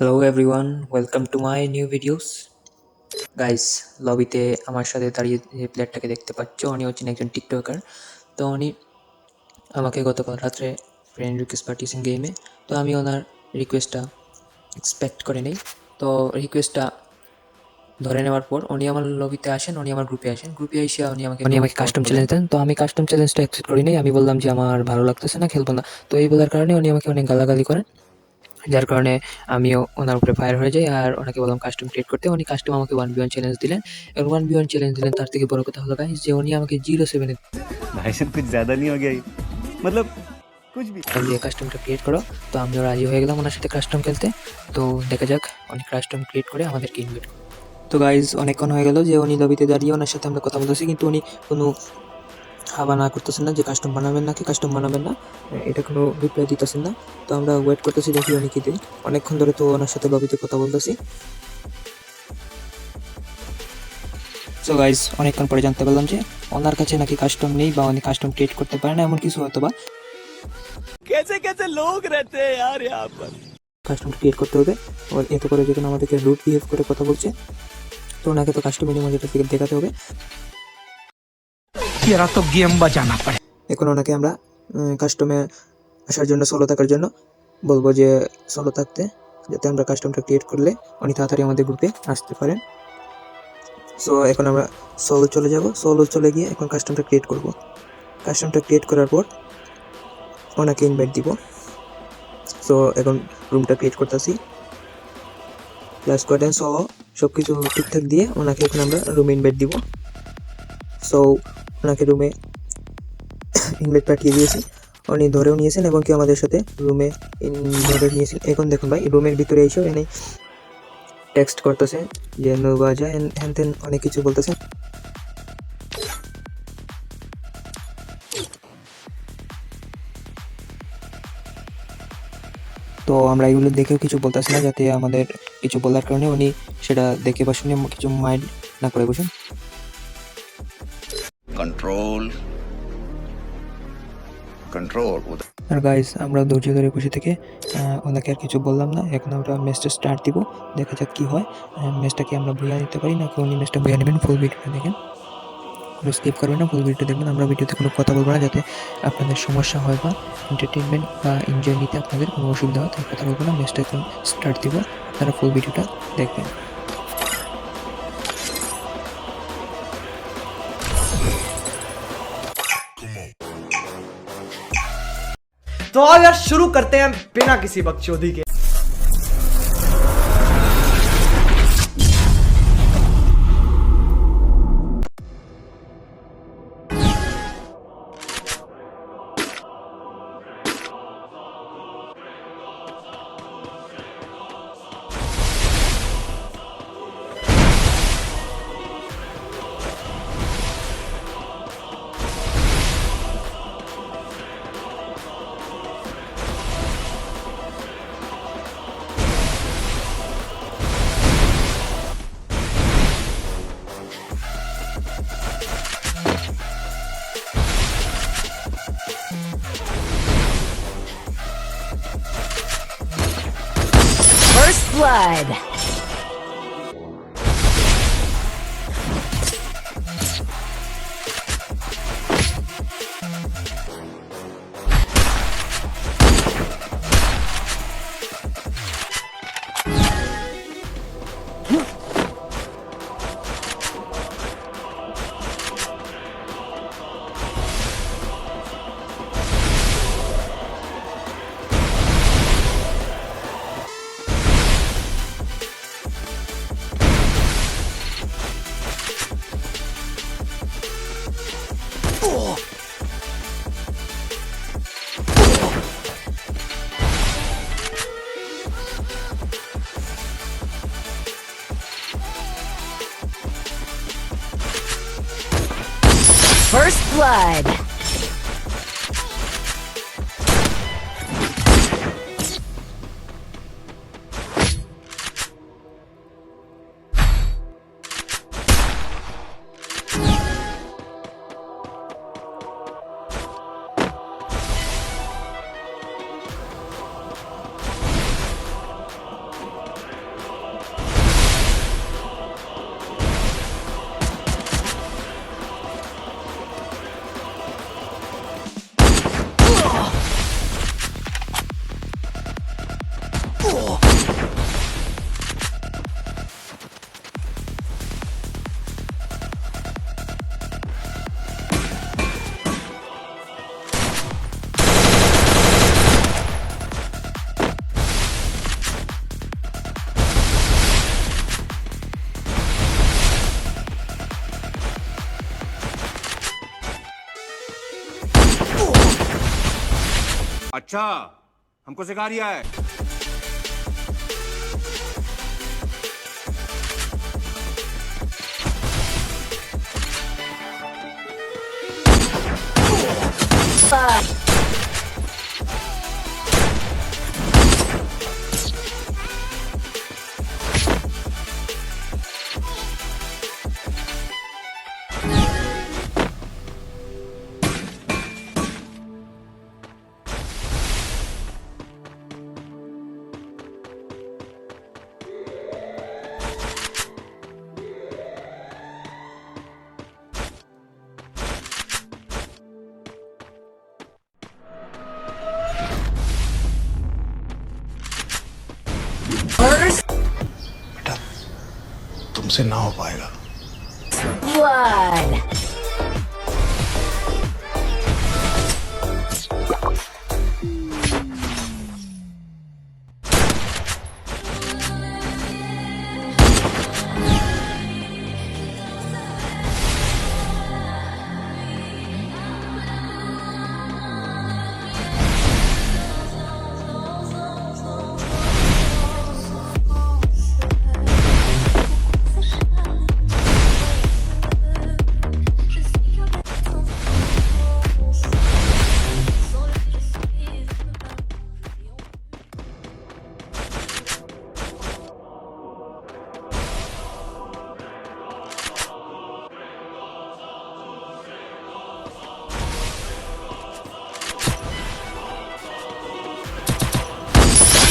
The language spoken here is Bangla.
Hello everyone welcome to my new videos guys লবিতে আমার সাথে দাঁড়িয়ে যে প্লেয়ারটাকে দেখতে পাচ্ছ উনি হচ্ছেন একজন টিকটকার তো উনি আমাকে গতকাল রাত্রে ফ্রেন্ড রিকোয়েস্ট পাঠিয়েছেন গেমে তো আমি ওনার রিকোয়েস্টটা এক্সপেক্ট করে নেই। তো রিকোয়েস্টটা ধরে নেওয়ার পর উনি আমার লবিতে আসেন উনি আমার গ্রুপে আসেন। গ্রুপে এসে উনি আমাকে উনি আমাকে কাস্টম চ্যালেঞ্জ দেন। তো আমি কাস্টম চ্যালেঞ্জটা অ্যাকসেপ্ট করি নাই। আমি বললাম যে আমার ভালো লাগতেছে না খেলব না। তো এই বলার কারণে উনি আমাকে অনেক গালাগালি করেন। যার কারণে আমিও ওনার উপরে ফায়ার হয়ে যাই আর ওনাকে বললাম কাস্টম ক্রিয়েট করতে। উনি কাস্টম আমাকে ওয়ান বিয়ন চ্যালেঞ্জ দিলেন এবং ওয়ান বিয়ন চ্যালেঞ্জ দিলেন তার থেকে বড় কথা হলো গাইস যে উনি আমাকে জিরো সেভেনে ভাইসেন কিছু জ্যাদা নিয়ে গেই মতলব কাস্টমটা ক্রিয়েট করো। তো আমিও রাজি হয়ে গেলাম ওনার সাথে কাস্টম খেলতে। তো দেখা যাক উনি কাস্টম ক্রিয়েট করে আমাদের ইনভাইট তো গাইজ অনেকক্ষণ হয়ে গেল যে উনি লবিতে দাঁড়িয়ে ওনার সাথে আমরা কথা বলতেছি কিন্তু উনি কোনো হাবা না করতেছেন না যে কাস্টম বানাবেন না কি কাস্টম বানাবেন না এটা কোনো রিপ্লাই দিতেছেন না। তো আমরা ওয়েট করতেছি দেখি উনি কী অনেকক্ষণ ধরে তো ওনার সাথে বাবিতে কথা বলতেছি। সো গাইজ অনেকক্ষণ পরে জানতে পারলাম যে ওনার কাছে নাকি কাস্টম নেই বা উনি কাস্টম ক্রিয়েট করতে পারে না এমন কিছু হয়তো বা কেসে কেসে লোক রেতে আর কাস্টম ক্রিয়েট করতে হবে। ওর এত করে যখন আমাদেরকে রুট বিহেভ করে কথা বলছে। তো ওনাকে তো কাস্টম মিনিমাম যেটা থেকে দেখাতে হবে। तेरा तो गेम बजाना पड़े এখন ওনাকে আমরা কাস্টমে আসার জন্য সোলো থাকার জন্য বলবো যে সোলো থাকতে যাতে আমরা কাস্টমটা ক্রিয়েট করলে উনি তাড়াতাড়ি আমাদের গ্রুপে আসতে পারেন সো এখন আমরা সোলো চলে যাব সোলো চলে গিয়ে এখন কাস্টমটা ক্রিয়েট করব কাস্টমটা ক্রিয়েট করার পর ওনাকে ইনভাইট দিব সো এখন রুমটা ক্রিয়েট করতেছি প্লাস কোয়ার্টেন সহ সব কিছু ঠিকঠাক দিয়ে ওনাকে এখন আমরা রুমে ইনভাইট দিব সো ওনাকে রুমে ইনভাইট পাঠিয়ে দিয়েছি। উনি ধরেও নিয়েছেন এবং কি আমাদের সাথে রুমে ধরে নিয়েছেন। এখন দেখুন ভাই রুমের ভিতরে এসেও এনে টেক্সট করতেছে যে নৌবাজা হ্যান তেন অনেক কিছু বলতেছে। তো আমরা এগুলো দেখেও কিছু বলতেছি না, যাতে আমাদের কিছু বলার কারণে উনি সেটা দেখে বা শুনে কিছু মাইন্ড না করে বসুন control control আর গাইস আমরা ধৈর্য ধরে বসে থেকে ওনাকে আর কিছু বললাম না। এখন আমরা ম্যাচটা স্টার্ট দিব, দেখা যাক কি হয়। ম্যাচটাকে আমরা বইয়া নিতে পারি নাকি উনি ম্যাচটা বইয়া নেবেন ফুল ভিডিওটা দেখেন। পুরো স্কিপ করবেন না ফুল ভিডিওটা দেখবেন। আমরা ভিডিওতে কোনো কথা বলব না, যাতে আপনাদের সমস্যা হয় বা এন্টারটেনমেন্ট বা এনজয় নিতে আপনাদের কোনো অসুবিধা হয়, তাই কথা বলব না। ম্যাচটা এখন স্টার্ট দিব, আপনারা ফুল ভিডিওটা দেখবেন। तो आओ यार शुरू करते हैं बिना किसी बकचोदी के। Blood. Blood. अच्छा हमको सिखा रिया है Blood. तुमसे ना हो पाएगा।